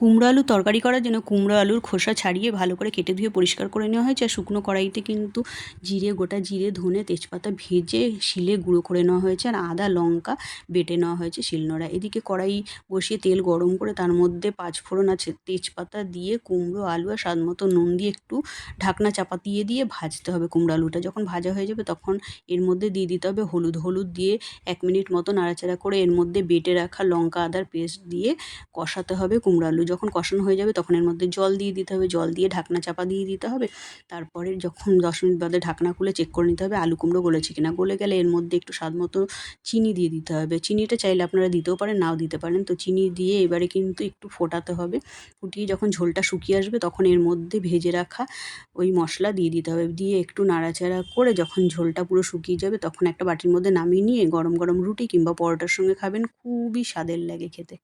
কুমড়ো আলু তরকারি করার জন্য কুমড়ো আলুর খোসা ছাড়িয়ে ভালো করে কেটে ধুয়ে পরিষ্কার করে নেওয়া হয়েছে। আর শুকনো কড়াইতে কিন্তু জিরে, গোটা জিরে, ধনে, তেজপাতা ভেজে শিলে গুঁড়ো করে নেওয়া হয়েছে আর আদা, লঙ্কা বেটে নেওয়া হয়েছে শিলনোড়া এদিকে কড়াই বসিয়ে তেল গরম করে তার মধ্যে পাঁচফোড়ন আছে। তেজপাতা দিয়ে কুমড়ো আলু আর স্বাদ মতো নুন দিয়ে একটু ঢাকনা চাপা দিয়ে দিয়ে ভাজতে হবে কুমড়ো আলুটা। যখন ভাজা হয়ে যাবে তখন এর মধ্যে দিয়ে দিতে হবে হলুদ। হলুদ দিয়ে এক মিনিট মতো নাড়াচাড়া করে এর মধ্যে বেটে রাখা লঙ্কা, আদার পেস্ট দিয়ে কষাতে হবে কুমড়ো আলু। যখন কষানো হয়ে যাবে তখন এর মধ্যে জল দিয়ে দিতে হবে, জল দিয়ে ঢাকনা চাপা দিয়ে দিতে হবে। তারপরে যখন দশ মিনিট বাদে ঢাকনা খুলে চেক করে নিতে হবে আলু কুমড়ো গলেছে কিনা। গলে গেলে এর মধ্যে একটু স্বাদ মতো চিনি দিয়ে দিতে হবে। চিনিটা চাইলে আপনারা দিতেও পারেন, নাও দিতে পারেন। তো চিনি দিয়ে এবারে কিন্তু একটু ফোটাতে হবে। ফুটিয়ে যখন ঝোলটা শুকিয়ে আসবে তখন এর মধ্যে ভেজে রাখা ওই মশলা দিয়ে দিতে হবে। দিয়ে একটু নাড়াচাড়া করে যখন ঝোলটা পুরো শুকিয়ে যাবে তখন একটা বাটির মধ্যে নামিয়ে নিয়ে গরম গরম রুটি কিংবা পরোটার সঙ্গে খাবেন। খুবই স্বাদের লাগে খেতে।